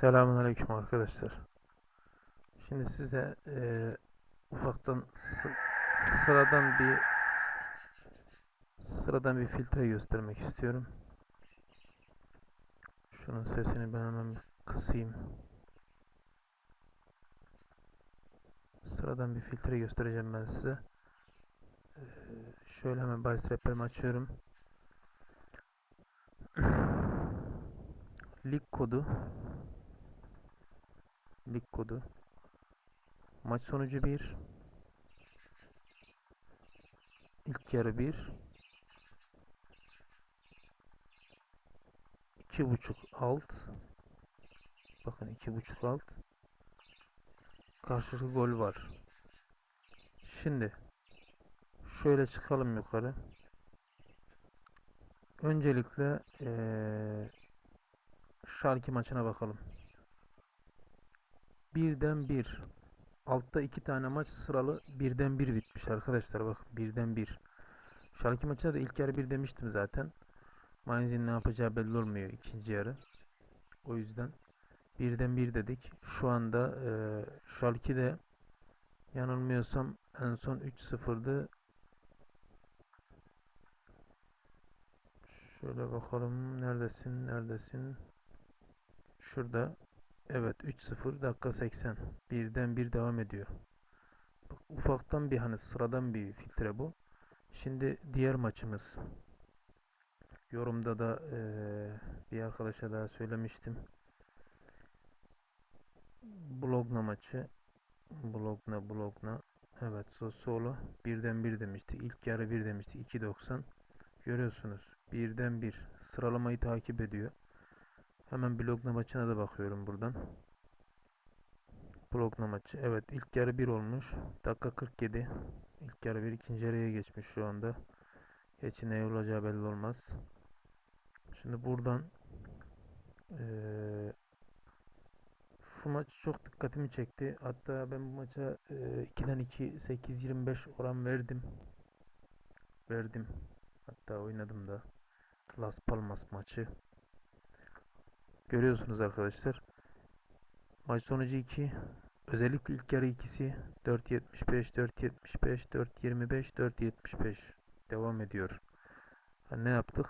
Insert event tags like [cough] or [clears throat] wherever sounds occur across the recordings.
Selamünaleyküm arkadaşlar. Şimdi size eee, ufaktan sı- sıradan bir sıradan bir filtre göstermek istiyorum. Şunun sesini ben hemen kısayım. Sıradan bir filtre göstereceğim ben size. Eee, şöyle hemen Bice Rapper'ımı açıyorum. Lig kodu lig kodu. Maç sonucu 1. İlk yarı 1. 2.5 alt. Bakın 2.5 alt. Karşılıklı gol var. Şimdi şöyle çıkalım yukarı. Öncelikle eee Schalke maçına bakalım. Birden bir. Altta iki tane maç sıralı birden bir bitmiş arkadaşlar bak birden bir. Schalke maçına da ilk yarı bir demiştim zaten. Mainz'in ne yapacağı belli olmuyor ikinci yarı. O yüzden birden bir dedik. Şu anda e, Schalke'de yanılmıyorsam en son 3-0'dı. Şöyle bakalım neredesin neredesin? Şurada Evet 3-0 dakika 80. Birden bir devam ediyor. Bak, ufaktan bir hani sıradan bir filtre bu. Şimdi diğer maçımız. Yorumda da eee, bir arkadaşa daha söylemiştim. Blogna maçı. Blogna Blogna. Evet Sassuolo birden bir demişti. İlk yarı bir demişti. 2.90. Görüyorsunuz. Birden bir. Sıralamayı takip ediyor. Hemen Blogna maçına da bakıyorum buradan. Blogna maçı. Evet ilk yarı 1 olmuş. Dakika 47. İlk yarı 1 ikinci yarıya geçmiş şu anda. Geçin ne olacağı belli olmaz. Şimdi buradan eee, şu maç çok dikkatimi çekti. Hatta ben bu maça eee, 2'den 2 8-25 oran verdim. Verdim. Hatta oynadım da. Las Palmas maçı. Görüyorsunuz arkadaşlar. Maç sonucu 2. Özellikle ilk yarı ikisi 4.75, 4.75, 4.25, 4.75 devam ediyor. Ha, ne yaptık?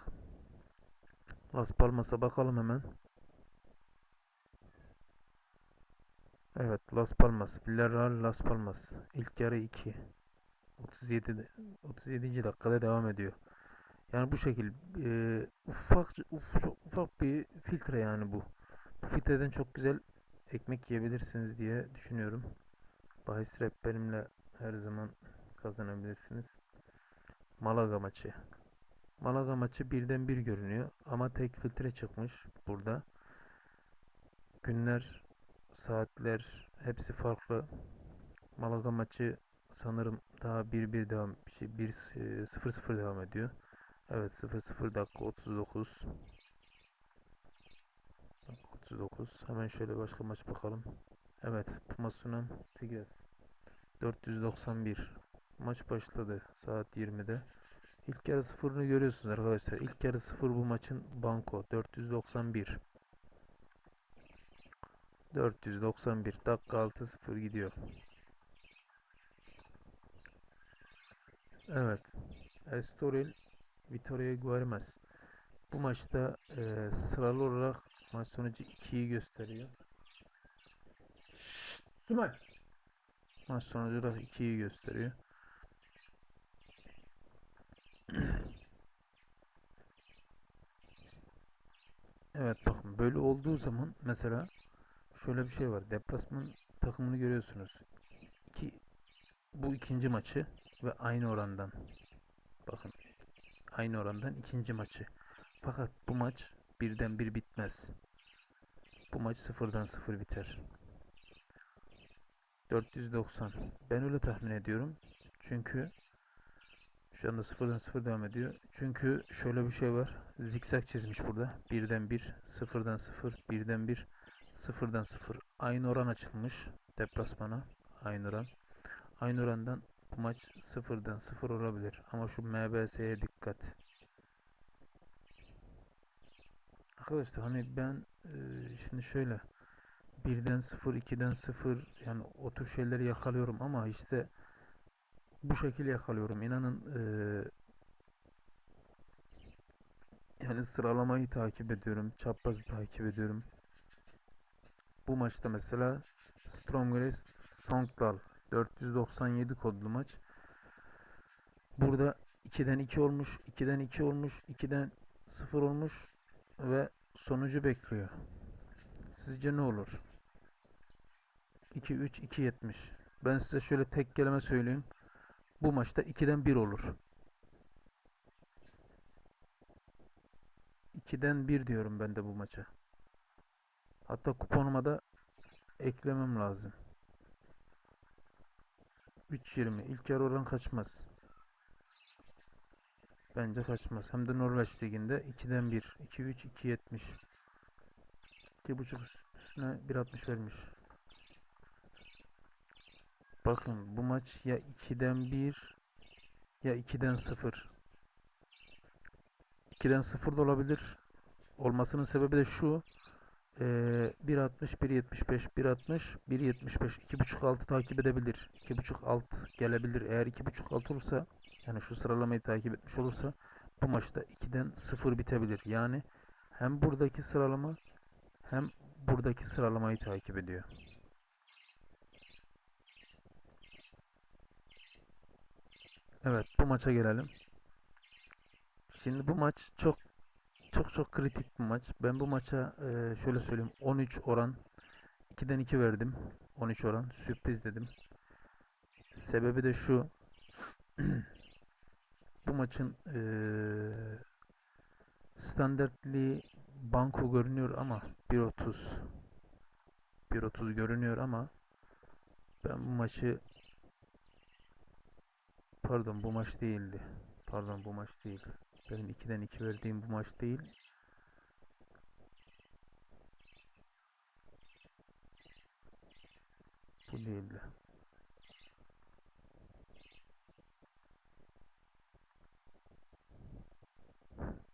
Las Palmas'a bakalım hemen. Evet, Las Palmas, Villarreal Las Palmas. İlk yarı 2. 37 37. dakikada devam ediyor. Yani bu şekil e, ufak uf- ufak bir filtre yani bu. Bu filtreden çok güzel ekmek yiyebilirsiniz diye düşünüyorum. Bahis rap benimle her zaman kazanabilirsiniz. Malaga maçı. Malaga maçı birden bir görünüyor ama tek filtre çıkmış burada. Günler, saatler hepsi farklı. Malaga maçı sanırım daha 1-1 devam şey 1-0-0 devam ediyor. Evet 0-0 dakika 39. Dakika 39. Hemen şöyle başka maç bakalım. Evet Puma Sunam Tigres 491. Maç başladı saat 20'de. İlk yarı sıfırını görüyorsunuz arkadaşlar. İlk yarı sıfır bu maçın banko 491. 491 dakika 6-0 gidiyor. Evet. Estoril Vitória Guaymas. Bu maçta e, sıralı olarak maç sonucu 2'yi gösteriyor. Sümer. Maç sonucu olarak 2'yi gösteriyor. Evet bakın böyle olduğu zaman mesela şöyle bir şey var. Deplasman takımını görüyorsunuz. İki, bu ikinci maçı ve aynı orandan. Bakın aynı orandan ikinci maçı. Fakat bu maç birden bir bitmez. Bu maç sıfırdan sıfır biter. 490. Ben öyle tahmin ediyorum. Çünkü şu anda sıfırdan sıfır devam ediyor. Çünkü şöyle bir şey var. Zikzak çizmiş burada. Birden bir, sıfırdan sıfır, birden bir, sıfırdan sıfır. Aynı oran açılmış deplasmana. Aynı oran. Aynı orandan maç sıfırdan sıfır olabilir. Ama şu MBS'ye dikkat. Arkadaşlar hani ben e, şimdi şöyle birden 0, 2'den 0 yani o tür şeyleri yakalıyorum ama işte bu şekilde yakalıyorum. İnanın eee, yani sıralamayı takip ediyorum. Çaprazı takip ediyorum. Bu maçta mesela Strongest 497 kodlu maç. Burada 2'den 2 olmuş, 2'den 2 olmuş, 2'den 0 olmuş ve sonucu bekliyor. Sizce ne olur? 2 3 2 70. Ben size şöyle tek kelime söyleyeyim. Bu maçta 2'den 1 olur. 2'den 1 diyorum ben de bu maça. Hatta kuponuma da eklemem lazım. 3.20. İlk yarı oran kaçmaz. Bence kaçmaz. Hem de Norveç liginde 2'den 1. 2-3, 2.70. 2.5 üstüne 1.60 vermiş. Bakın bu maç ya 2'den 1 ya 2'den 0. 2'den 0 da olabilir. Olmasının sebebi de şu. Eee 1.60, 1.75, 1.60, 1.75, 2.5 altı takip edebilir. 2.5 alt gelebilir. Eğer 2.5 alt olursa yani şu sıralamayı takip etmiş olursa bu maçta 2'den 0 bitebilir. Yani hem buradaki sıralama hem buradaki sıralamayı takip ediyor. Evet bu maça gelelim. Şimdi bu maç çok çok çok kritik bir maç. Ben bu maça e, şöyle söyleyeyim 13 oran 2'den 2 verdim. 13 oran sürpriz dedim. Sebebi de şu. [clears throat] Bu maçın e, standartli banko görünüyor ama 1.30 1.30 görünüyor ama ben bu maçı pardon bu maç değildi. Pardon bu maç değil. Benim 2'den 2 verdiğim bu maç değil. Bu değildi.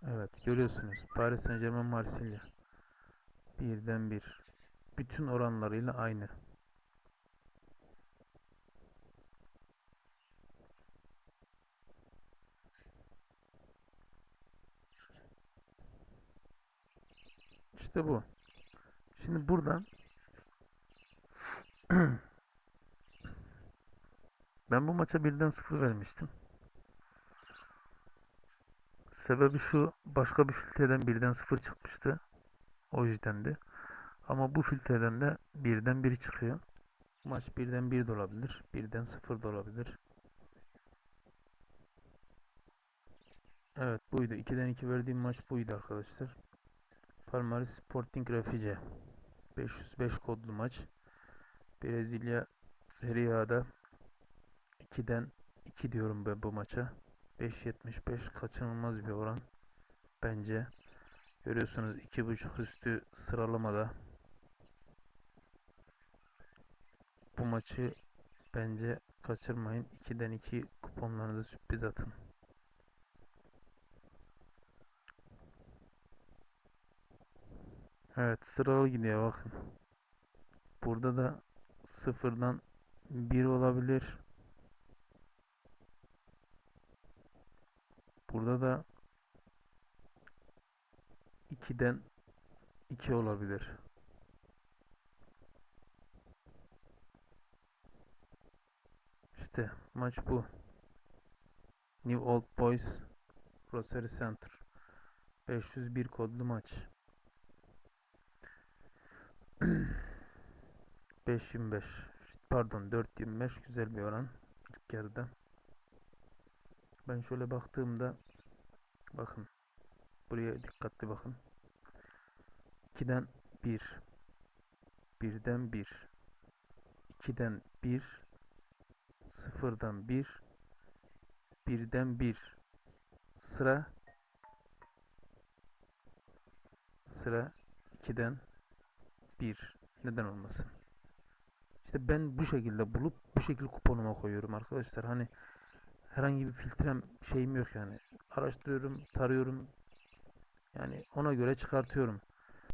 Evet görüyorsunuz. Paris Saint-Germain Marsilya. Birden bir. Bütün oranlarıyla aynı. İşte bu. Şimdi buradan [clears throat] ben bu maça birden sıfır vermiştim. Sebebi şu başka bir filtreden birden sıfır çıkmıştı. O yüzdendi. Ama bu filtreden de birden biri çıkıyor. Maç birden bir de olabilir. Birden sıfır da olabilir. Evet buydu. 2'den 2 verdiğim maç buydu arkadaşlar. Palmares Sporting Refice 505 kodlu maç. Brezilya Serie A'da 2'den 2 diyorum ben bu maça. 5.75 kaçınılmaz bir oran. Bence. Görüyorsunuz 2.5 üstü sıralamada. Bu maçı bence kaçırmayın. 2'den 2 kuponlarınızı sürpriz atın. Evet sıralı gidiyor bakın. Burada da sıfırdan 1 olabilir. Burada da 2'den 2 olabilir. İşte maç bu. New Old Boys Rosary Center 501 kodlu maç. 5.25 pardon 4.25 güzel bir oran ilk yarıda. Ben şöyle baktığımda bakın buraya dikkatli bakın. 2'den 1 1'den 1 2'den 1 0'dan 1 1'den 1 sıra sıra 2'den 1 neden olmasın? İşte ben bu şekilde bulup bu şekilde kuponuma koyuyorum arkadaşlar. Hani herhangi bir filtrem şeyim yok yani. Araştırıyorum, tarıyorum. Yani ona göre çıkartıyorum.